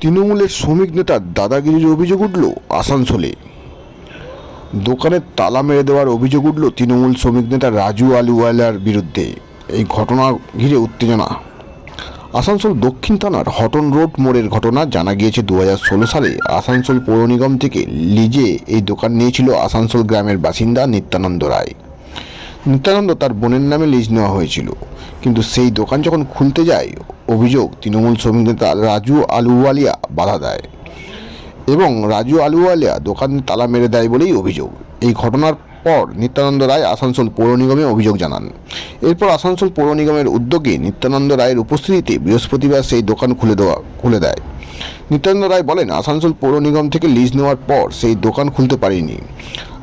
তৃণমূলের শ্রমিক নেতার দাদাগিরির অভিযোগ উঠল আসানসোলে। দোকানের তালা মেরে দেওয়ার অভিযোগ উঠল তৃণমূল শ্রমিক নেতা রাজু আলুওয়ালার বিরুদ্ধে। এই ঘটনা ঘিরে উত্তেজনা। আসানসোল দক্ষিণ থানার হটন রোড মোড়ের ঘটনা জানা গিয়েছে দু হাজার ষোলো সালে। আসানসোল পৌর নিগম থেকে লিজে এই দোকান নিয়েছিল আসানসোল গ্রামের বাসিন্দা নিত্যানন্দ রায়। নিত্যানন্দ তার বোনের নামে লিজ নেওয়া হয়েছিল। কিন্তু সেই দোকান যখন খুলতে যায়, অভিযোগ তৃণমূল শ্রমিক নেতা রাজু আলুওয়ালিয়া বাধা দেয় এবং রাজু আলুওয়ালিয়া দোকান তালা মেরে দেয় বলেই অভিযোগ। এই ঘটনার পর নিত্যানন্দ রায় আসানসোল পৌর নিগমে অভিযোগ জানান। এরপর আসানসোল পৌর নিগমের উদ্যোগে নিত্যানন্দ রায়ের উপস্থিতিতে বৃহস্পতিবার সেই দোকান খুলে দেওয়া, খুলে দেয়। নিত্যানন্দ রায় বলেন, আসানসোল পৌর নিগম থেকে লিজ নেওয়ার পর সেই দোকান খুলতে পারেনি।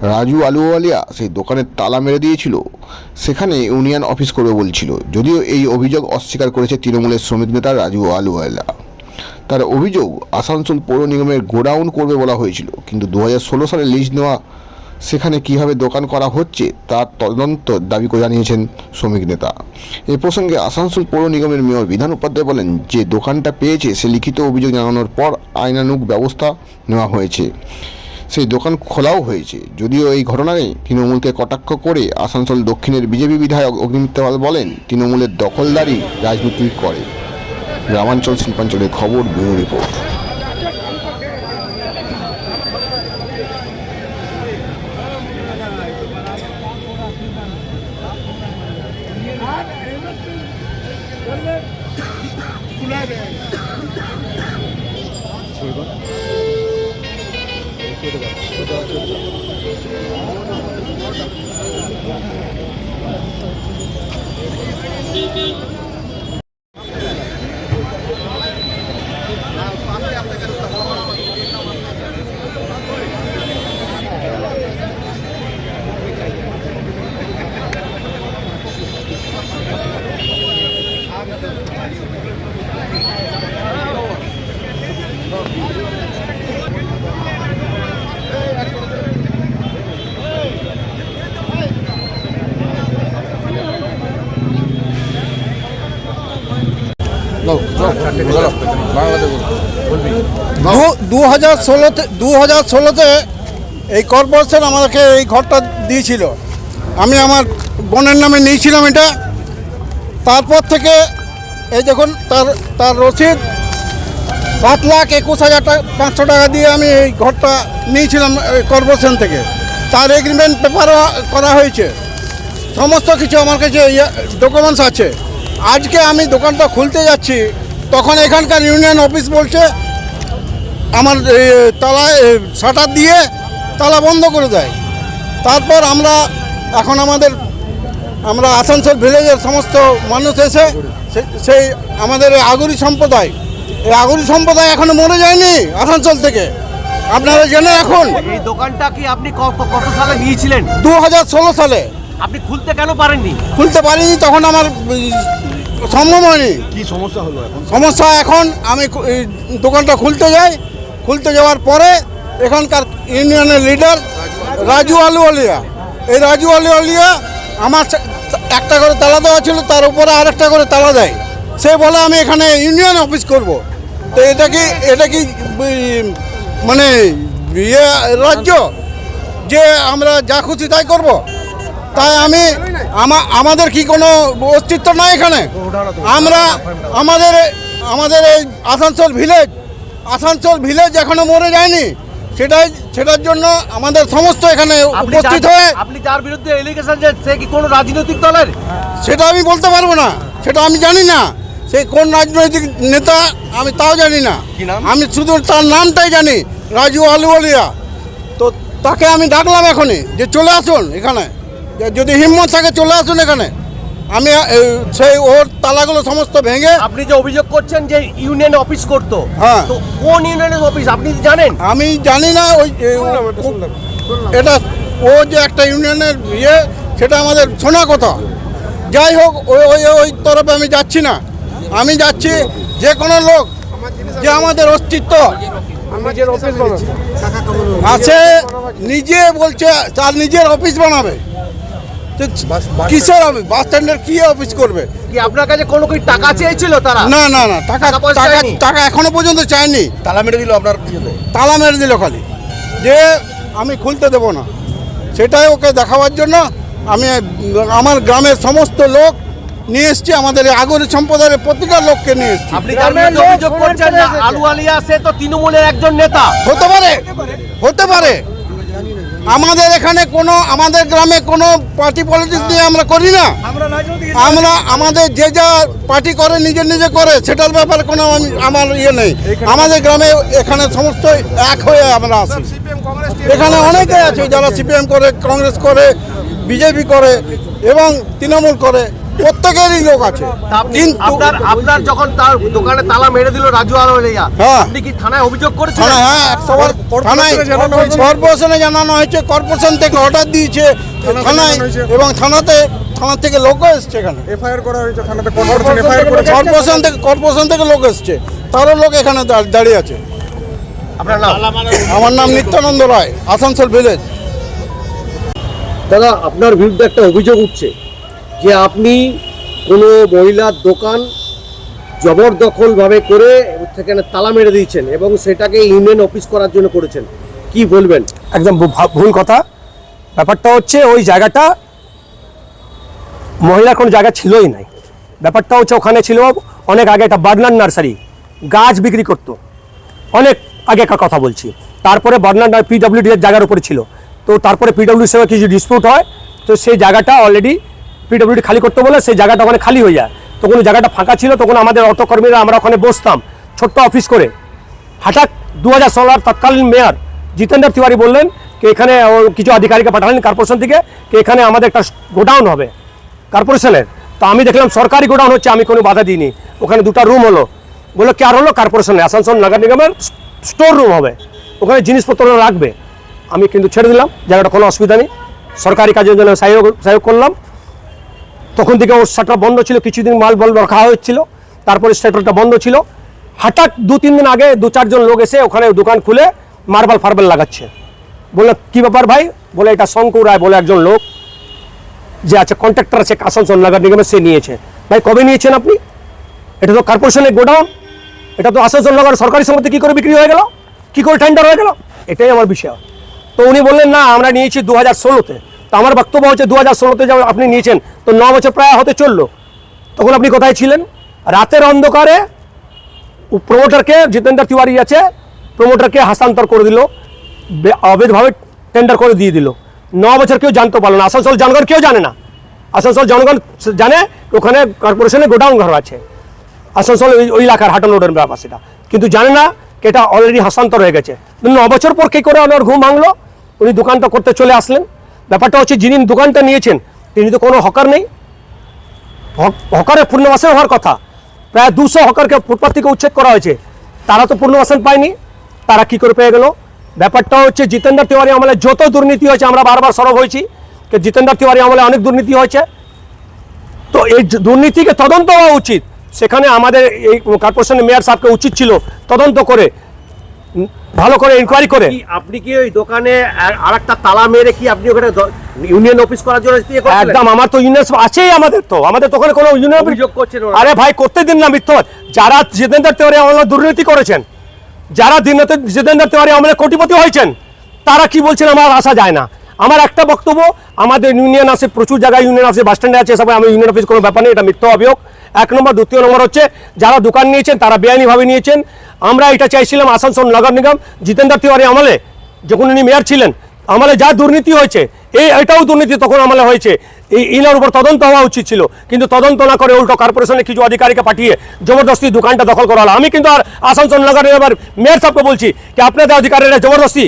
রাজু আলুওয়ালিয়া সেই দোকানের তালা মেরে দিয়েছিল। সেখানে ইউনিয়ন অফিস করবে বলছিল। যদিও এই অভিযোগ অস্বীকার করেছে তৃণমূলের শ্রমিক নেতা রাজু আলুওয়ালিয়া। তার অভিযোগ আসানসোল পৌর নিগমের গোডাউন করবে বলা হয়েছিল। কিন্তু দু হাজার ষোলো সালে লিজ নেওয়া সেখানে কীভাবে দোকান করা হচ্ছে তার তদন্ত দাবি করে জানিয়েছেন শ্রমিক নেতা। এ প্রসঙ্গে আসানসোল পৌর নিগমের মেয়র বিধান উপাধ্যায় বলেন, যে দোকানটা পেয়েছে সে লিখিত অভিযোগ জানানোর পর আইনানুগ ব্যবস্থা নেওয়া হয়েছে। সেই দোকান খোলাও হয়েছে যদিও এই ঘটনায় তৃণমূলকে কটাক্ষ করে আসানসোল দক্ষিণের বিজেপি বিধায়ক অগ্নিমিত্র পাল বলেন তৃণমূলের দখলদারি রাজনীতি করে গ্রামাঞ্চল শিল্পাঞ্চলের খবর ব্যুরো রিপোর্ট これからこれからちょっと。দু হাজার ষোলোতে দু হাজার ষোলোতে এই কর্পোরেশন আমাকে এই ঘরটা দিয়েছিল। আমি আমার বোনের নামে নিয়েছিলাম এটা। তারপর থেকে এই দেখুন, তার তার রসিদ সাত লাখ একুশ হাজার টাকা পাঁচশো টাকা দিয়ে আমি এই ঘরটা নিয়েছিলাম কর্পোরেশন থেকে। তার এগ্রিমেন্ট পেপারও করা হয়েছে। সমস্ত কিছু আমার কাছে ডকুমেন্টস আছে। আজকে আমি দোকানটা খুলতে যাচ্ছি। তখন এখানকার ইউনিয়ন অফিস বলছে আমার এ, তালা শাটার দিয়ে তালা বন্ধ করে দেয়। তারপর আমরা এখন আমাদের আমরা আসানসোল ভিলেজের সমস্ত মানুষ এসে সেই আমাদের এই আগরি সম্প্রদায় এই আগরি সম্প্রদায় এখনও মরে যায়নি আসানসোল থেকে। আপনারা জেনে এখন এই দোকানটা কি আপনি কত কত সালে নিয়েছিলেন? দু হাজার ষোলো সালে। আপনি খুলতে কেন পারেননি? খুলতে পারিনি তখন আমার সম্ভব হয়নি। কি সমস্যা হলো এখন? সমস্যা এখন আমি দোকানটা খুলতে যাই। খুলতে যাওয়ার পরে এখানকার ইউনিয়নের লিডার রাজু আলুয়ালিয়া এই রাজু আলুয়ালিয়া আমার একটা করে তালা দেওয়া ছিল তার উপরে আরেকটা করে তালা দেয়। সে বলে আমি এখানে ইউনিয়ন অফিস করব। তো এটা কি এটা কি মানে ইয়ে রাজ্য? যে আমরা যা খুশি তাই করব? তাই আমি আমা- আমাদের কি কোনো অস্তিত্ব নাই এখানে? আমরা আমাদের আমাদের এই আসানসোল ভিলেজ আসানসোল ভিলেজ এখনও মরে যায়নি। সেটাই সেটার জন্য আমাদের সমস্ত এখানে উপস্থিত হয়ে আপনি যার বিরুদ্ধে এলিগেশন যে সে কি কোনো রাজনৈতিক দলের? সেটা আমি বলতে পারব না। সেটা আমি জানি না। সে কোন রাজনৈতিক নেতা আমি তাও জানি না। আমি শুধু তার নামটাই জানি রাজু আলুয়ালিয়া তো তাকে আমি ডাকলাম এখনই যে চলে আসুন এখানে। যদি হিম্মত থাকে চলে আসুন এখানে। আমি সেই ওর তালাগুলো সমস্ত ভেঙে আপনি যে অভিযোগ করছেন যে ইউনিয়ন অফিস করতো হ্যাঁ। তো কোন ইউনিয়নের অফিস? আপনি কি জানেন? আমি জানি না ওই এটা ও যে একটা ইউনিয়নের ইয়ে সেটা আমাদের শোনা কথা। যাই হোক ওই ওই ওই তরফে আমি যাচ্ছি না। আমি যাচ্ছি যে কোনো লোক যে আমাদের অস্তিত্ব আছে নিজে বলছে তার নিজের অফিস বানাবে। কিসের অফিস? বাস স্ট্যান্ডের কি অফিস করবে? কি আপনার কাছে কোনো কি টাকা চেয়েছিল তারা? না না না টাকা টাকা টাকা এখনও পর্যন্ত চায়নি তালা মেরে দিল আপনার তালা মেরে দিল খালি। যে আমি খুলতে দেবো না। সেটাই ওকে দেখাবার জন্য আমি আমার গ্রামের সমস্ত লোক নিয়ে এসছি আমাদের আগরের সম্প্রদায়ের প্রতিটা লোককে নিয়ে এসছি। আলু আলিয়া সে তো তৃণমূলের একজন নেতা। হতে পারে হতে পারে। আমাদের এখানে কোনো আমাদের গ্রামে কোনো পার্টি পলিটিক্স নিয়ে আমরা করি না। আমরা আমাদের যে যা পার্টি করে নিজে নিজে করে সেটার ব্যাপারে কোনো আমার ইয়ে নেই। আমাদের গ্রামে এখানে সমস্ত এক হয়ে আমরা আছি। এখানে অনেকে আছে যারা সিপিএম করে কংগ্রেস করে বিজেপি করে এবং তৃণমূল করে। প্রত্যেকেরই লোক আছে। কিন্তু আপনার আপনার যখন তার দোকানে তালা মেরে দিল রাজু আলিয়া হ্যাঁ। আপনি কি থানায় অভিযোগ করেছেন হ্যাঁ একশোবার থানায় কর্পোরেশনে জানানো হয়েছে কর্পোরেশন থেকে অর্ডার দিয়েছে থানায় এবং থানাতে থানা থেকে লোক এসছে এখানে। এফআইআর করা হয়েছে থানাতে কর্পোরেশন এফআইআর করেছে। কর্পোরেশন থেকে কর্পোরেশন থেকে লোক এসছে। তারও লোক এখানে দাঁড়িয়ে আছে। আপনার নাম? আমার নাম নিত্যানন্দ রায় আসানসোল ভিলেজ। দাদা আপনার বিরুদ্ধে একটা অভিযোগ উঠছে। যে আপনি কোনো মহিলার দোকান জবরদখলভাবে করে সেখানে তালা মেরে দিয়েছেন এবং সেটাকে ইউনিয়ন অফিস করার জন্য করেছেন, কি বলবেন? একদম ভুল কথা। ব্যাপারটা হচ্ছে ওই জায়গাটা মহিলার কোনো জায়গা ছিলই নাই। ব্যাপারটা হচ্ছে ওখানে ছিল অনেক আগে একটা বার্নার নার্সারি, গাছ বিক্রি করতো। অনেক আগেকার কথা বলছি। তারপরে বার্নার পিডব্লিউডি এর জায়গার উপরে ছিল। তো তারপরে পিডব্লিউডির সঙ্গে কিছু ডিসপিউট হয়, তো সেই জায়গাটা অলরেডি পিডব্লিউডি খালি করতে বলে সেই জায়গাটা ওখানে খালি হয়ে যায়। তখন জায়গাটা ফাঁকা ছিল, তখন আমাদের অর্থকর্মীরা আমরা ওখানে বসতাম, ছোট্ট অফিস করে। হঠাৎ দু হাজার ষোলোর তৎকালীন মেয়র জিতেন্দ্র তিওয়ারি বললেন কি এখানে কিছু আধিকারিককে পাঠালেন কর্পোরেশন থেকে কি এখানে আমাদের একটা গোডাউন হবে কর্পোরেশনের তো আমি দেখলাম সরকারি গোডাউন হচ্ছে, আমি কোনো বাধা দিইনি। ওখানে দুটো রুম হলো। বলল, কি আর হলো? কর্পোরেশনে আসানসোল নগর নিগমের স্টোর রুম হবে। ওখানে জিনিসপত্র রাখবে আমি কিন্তু ছেড়ে দিলাম, জায়গাটা কোনো অসুবিধা নেই। সরকারি কাজের জন্য সহযোগ সহযোগ করলাম। তখন থেকে ওর শাটার বন্ধ ছিল, কিছুদিন মাল বল রাখা হয়েছিল, তারপরে শাটারটা বন্ধ ছিল। হঠাৎ দু তিন দিন আগে দু চারজন লোক এসে ওখানে দোকান খুলে মার্বেল ফার্বেল লাগাচ্ছে। বলল, কি ব্যাপার ভাই? বলে, এটা শঙ্কর রায় বলে একজন লোক, যে আছে কন্ট্রাক্টর আছে, আসানসোল নগর নিগমের সে নিয়েছে। ভাই, কবে নিয়েছেন আপনি? এটা তো কর্পোরেশনের গোডাউন, এটা তো আসানসোল নগর সরকারি সম্পত্তি কী করে বিক্রি হয়ে গেল? কী করে টেন্ডার হয়ে গেল? এটাই আমার বিষয়। তো উনি বললেন, না, আমরা নিয়েছি দু হাজার ষোলোতে। আমার বক্তব্য হচ্ছে দু হাজার ষোলোতে যখন আপনি নিয়েছেন, তো ন বছর প্রায় হতে চলল। তখন আপনি কোথায় ছিলেন? রাতের অন্ধকারে প্রমোটারকে জিতেন্দ্র তিওয়ারি আছে প্রমোটারকে হস্তান্তর করে দিল অবৈধভাবে টেন্ডার করে দিয়ে দিল। ন বছর কেউ জানতে পারল না, আসানসোল জনগণ কেউ জানে না। আসানসোল জনগণ জানে, ওখানে কর্পোরেশনে গোডাউন ঘর আছে। আসানসোল ওই ওই এলাকার হাটন রোডের ব্যাপার সেটা কিন্তু জানে না এটা অলরেডি হস্তান্তর হয়ে গেছে। ন বছর পর কী করে ওনার ঘুম ভাঙলো? উনি দোকানটা করতে চলে আসলেন। ব্যাপারটা হচ্ছে যিনি দোকানটা নিয়েছেন, তিনি তো কোনো হকার নেই। হক- হকারের পূর্ণবাসন হওয়ার কথা। প্রায় দুশো হকারকে ফুটপাথ থেকে উচ্ছেদ করা হয়েছে। তারা তো পূর্ণবাসন পায়নি। তারা কি করে পেয়ে গেল? ব্যাপারটা হচ্ছে জিতেন্দ্র তিওয়ারি আমলে যত দুর্নীতি হয়েছে, আমরা বারবার সরব হয়েছি যে জিতেন্দ্র তিওয়ারি আমলে অনেক দুর্নীতি হয়েছে। তো এই দুর্নীতিকে তদন্ত হওয়া উচিত। সেখানে আমাদের এই কর্পোরেশনের মেয়র সাহেবকে উচিত ছিল তদন্ত করে ভালো করে ইনকোয়ারি করে। আপনি কি ওই দোকানে আর একটা তালা মেরে কি আপনি ওখানে ইউনিয়ন অফিস করার জন্য ইয়ে? একদম আমার তো ইউনিয়ন আছেই আমাদের তো। আমাদের তো ওখানে কোনো ইউনিয়ন অভিযোগ করছেন না আরে ভাই করতে দিন না মিথ্য যারা জিতেন্দ্র তেওয়ারি আমাদের দুর্নীতি করেছেন যারা দিনতে জিতেন্দ্র তেওয়ারি আমাদের কোটিপতি হয়েছেন তারা কি বলছেন আমার আসা যায় না? আমার একটা বক্তব্য, আমাদের ইউনিয়ন আছে, প্রচুর জায়গায় ইউনিয়ন আছে বাস স্ট্যান্ডে আছে সবাই আমি ইউনিয়ন অফিস কোনো ব্যাপার নেই, এটা মিথ্য অভিযোগ। এক নম্বর, দ্বিতীয় নম্বর হচ্ছে, যারা দোকান নিয়েছেন, তারা বেআইনিভাবে নিয়েছেন। আমরা এটা চাইছিলাম আসানসোল নগর নিগম, জিতেন্দ্র তিওয়ারি আমলে, যখন উনি মেয়র ছিলেন, আমলে যা দুর্নীতি হয়েছে, এই, এটাও দুর্নীতি তখন আমলে হয়েছে। এই ইনার উপর তদন্ত হওয়া উচিত ছিল, কিন্তু তদন্ত না করে উল্টো কর্পোরেশনের কিছু আধিকারিককে পাঠিয়ে জবরদস্তি দোকানটা দখল করা হলো। আমি কিন্তু আর আসানসোল নগরের এবার মেয়র সাহেবকে বলছি যে আপনাদের অধিকারীরা জবরদস্তি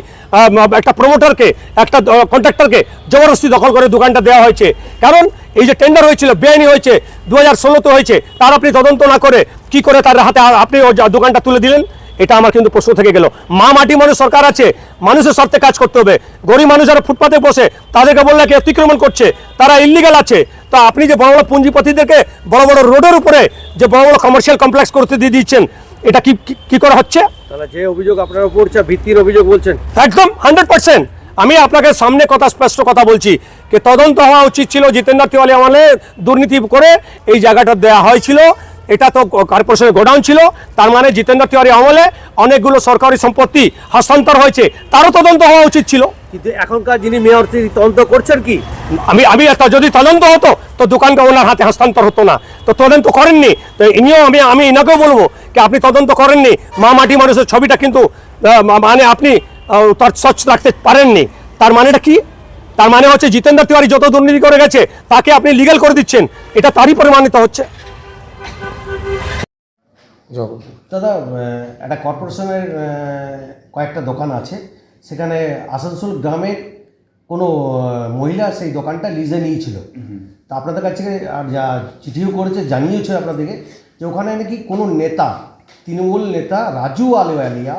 একটা প্রমোটারকে একটা কন্ট্রাক্টরকে জবরদস্তি দখল করে দোকানটা দেওয়া হয়েছে। কারণ এই যে টেন্ডার হয়েছিল, বেআইনি হয়েছে দু হাজার ষোলোতে হয়েছে, তার আপনি তদন্ত না করে কি করে তার হাতে আপনি দোকানটা তুলে দিলেন? এটা আমার কিন্তু প্রশ্ন থেকে গেল। মা মাটি মানুষ সরকার আছে, মানুষের স্বার্থে কাজ করতে হবে। গরিব মানুষ যারা ফুটপাতে বসে, তাদেরকে বললে কি অতিক্রমণ করছে? তারা ইলিগাল আছে। তো আপনি যে বড় বড় পুঁজিপতিদেরকে বড় বড় রোডের উপরে যে বড় বড় কমার্শিয়াল কমপ্লেক্স করতে দিয়ে দিচ্ছেন এটা কি কি- করে হচ্ছে? তাহলে যে অভিযোগ আপনার উপর ভিত্তির অভিযোগ বলছেন। একদম হান্ড্রেড পার্সেন্ট আমি আপনাকে সামনে কথা স্পষ্ট কথা বলছি যে তদন্ত হওয়া উচিত ছিল জিতেন্দ্র তিওয়ারি আমলে দুর্নীতি করে এই জায়গাটা দেওয়া হয়েছিল। এটা তো কর্পোরেশনের গোডাউন ছিল। তার মানে জিতেন্দ্র তিওয়ারি আমলে অনেকগুলো সরকারি সম্পত্তি হস্তান্তর হয়েছে। তারও তদন্ত হওয়া উচিত ছিল। কিন্তু এখনকার যিনি মেয়র তিনি তদন্ত করছেন কি? আমি আমি একটা যদি তদন্ত হতো তো দোকানটা ওনার হাতে হস্তান্তর হতো না। তো তদন্ত করেননি। তো ইনিও আমি আমি এনাকেও বলব কি আপনি তদন্ত করেননি। মা মাটি মানুষের ছবিটা কিন্তু মানে আপনি তার স্বচ্ছ রাখতে পারেননি। তার মানেটা কি? তার মানে হচ্ছে জিতেন্দ্র তিওয়ারি যত দুর্নীতি করে গেছে তাকে আপনি লিগ্যাল করে দিচ্ছেন। এটা তারই প্রমাণিত হচ্ছে। দাদা একটা কর্পোরেশনের কয়েকটা দোকান আছে। সেখানে আসানসোল গ্রামের কোনো মহিলা সেই দোকানটা লিজে নিয়েছিল। তা আপনাদের কাছে আর যা চিঠিও করেছে জানিয়েছে আপনাদেরকে যে ওখানে নাকি কোনো নেতা তৃণমূল নেতা রাজু আলিয়া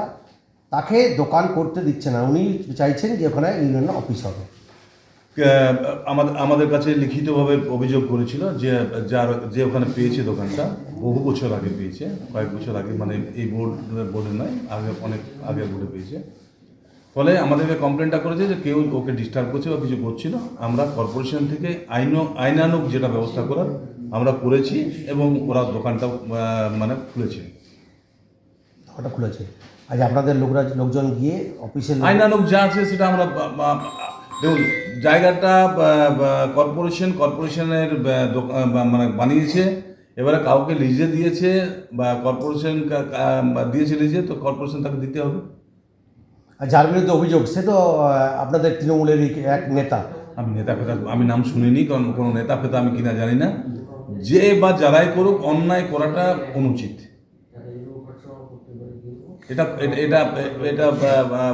তাকে দোকান করতে দিচ্ছে না। উনি চাইছেন যে ওখানে ইউনিয়ন অফিস হবে। আমাদের আমাদের কাছে লিখিতভাবে অভিযোগ করেছিল যে যার যে ওখানে পেয়েছে দোকানটা বহু বছর আগে পেয়েছে কয়েক বছর আগে মানে এই বোর্ড বোর্ডে নয় আগে অনেক আগে বোর্ডে পেয়েছে। ফলে আমাদেরকে কমপ্লেনটা করেছে যে কেউ ওকে ডিস্টার্ব করছে বা কিছু করছিল। আমরা কর্পোরেশন থেকে আইন আইনানুক যেটা ব্যবস্থা করার আমরা করেছি এবং ওরা দোকানটা মানে খুলেছে। ওটা খুলেছে। আজ আপনাদের লোকরা লোকজন গিয়ে অফিসের লোক- আইনানুক যা আছে সেটা আমরা দেখুন জায়গাটা কর্পোরেশন কর্পোরেশনের মানে বানিয়েছে। এবারে কাউকে লিজে দিয়েছে বা কর্পোরেশন দিয়েছে লিজে তো কর্পোরেশন তাকে দিতে হবে। যার বিরুদ্ধে অভিযোগ সে তো আপনাদের তৃণমূলেরই এক নেতা আমি নেতা। ফেতা আমি নাম শুনিনি কারণ কোনো নেতা ফেতা আমি কিনা জানি না। যে বা যারাই করুক অন্যায় করাটা অনুচিত। এটা এটা- এটা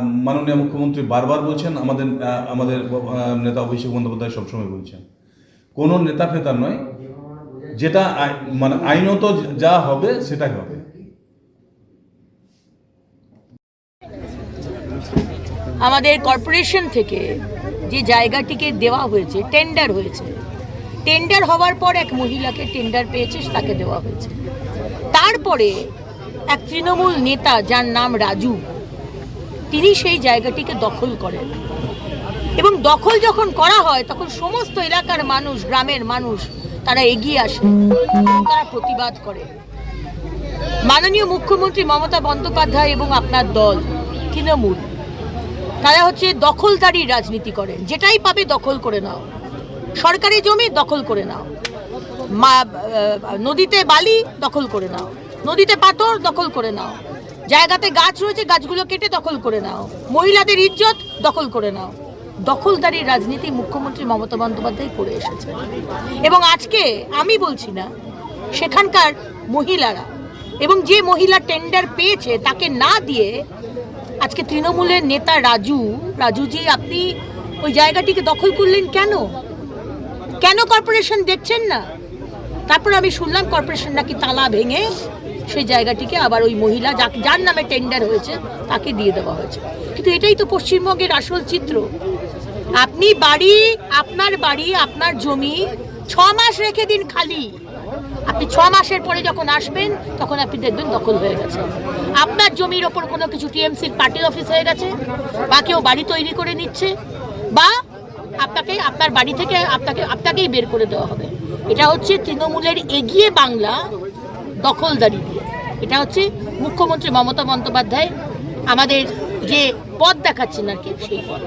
মাননীয় মুখ্যমন্ত্রী বারবার বলছেন আমাদের আমাদের নেতা অভিষেক বন্দ্যোপাধ্যায় সবসময় বলছেন। কোনো নেতা ফেতা নয় যেটা মানে আইনত যা হবে সেটাই হবে। আমাদের কর্পোরেশন থেকে যে জায়গাটিকে দেওয়া হয়েছে টেন্ডার হয়েছে। টেন্ডার হওয়ার পর এক মহিলাকে টেন্ডার পেয়েছে, তাকে দেওয়া হয়েছে। তারপরে এক তৃণমূল নেতা যার নাম রাজু, তিনি সেই জায়গাটিকে দখল করেন। এবং দখল যখন করা হয়, তখন সমস্ত এলাকার মানুষ, গ্রামের মানুষ, তারা এগিয়ে আসে, তারা প্রতিবাদ করে। মাননীয় মুখ্যমন্ত্রী মমতা বন্দ্যোপাধ্যায় এবং আপনার দল, তৃণমূল। তারা হচ্ছে দখলদারির রাজনীতি করে যেটাই পাবে দখল করে নাও। সরকারি জমি দখল করে নাও। মা নদীতে বালি দখল করে নাও। নদীতে পাথর দখল করে নাও। জায়গাতে গাছ রয়েছে, গাছগুলো কেটে দখল করে নাও। মহিলাদের ইজ্জত দখল করে নাও। দখলদারির রাজনীতি মুখ্যমন্ত্রী মমতা বন্দ্যোপাধ্যায় করে এসেছে এবং আজকে আমি বলছি না, সেখানকার মহিলারা এবং যে মহিলা টেন্ডার পেয়েছে তাকে না দিয়ে আজকে তৃণমূলের নেতা রাজু, রাজুজি, আপনি ওই জায়গাটিকে দখল করলেন কেন? কেন কর্পোরেশন দেখছেন না? তারপর আমি শুনলাম কর্পোরেশন নাকি তালা ভেঙে সেই জায়গাটিকে আবার ওই মহিলা যার নামে টেন্ডার হয়েছে, তাকে দিয়ে দেওয়া হয়েছে। কিন্তু এটাই তো পশ্চিমবঙ্গের আসল চিত্র। আপনি বাড়ি, আপনার বাড়ি, আপনার জমি ছ মাস রেখে দিন খালি। আপনি ছ মাসের পরে যখন আসবেন, তখন আপনি দেখবেন দখল হয়ে গেছে। আপনার জমির ওপর কোনো কিছু টিএমসির পার্টির অফিস হয়ে গেছে? বা কেউ বাড়ি তৈরি করে নিচ্ছে? বা আপনাকে, আপনার বাড়ি থেকে আপনাকে, আপনাকেই বের করে দেওয়া হবে। এটা হচ্ছে তৃণমূলের এগিয়ে বাংলা দখলদারি দিয়ে। এটা হচ্ছে মুখ্যমন্ত্রী মমতা বন্দ্যোপাধ্যায় আমাদের যে পথ দেখাচ্ছেন আর কি, সেই পথ।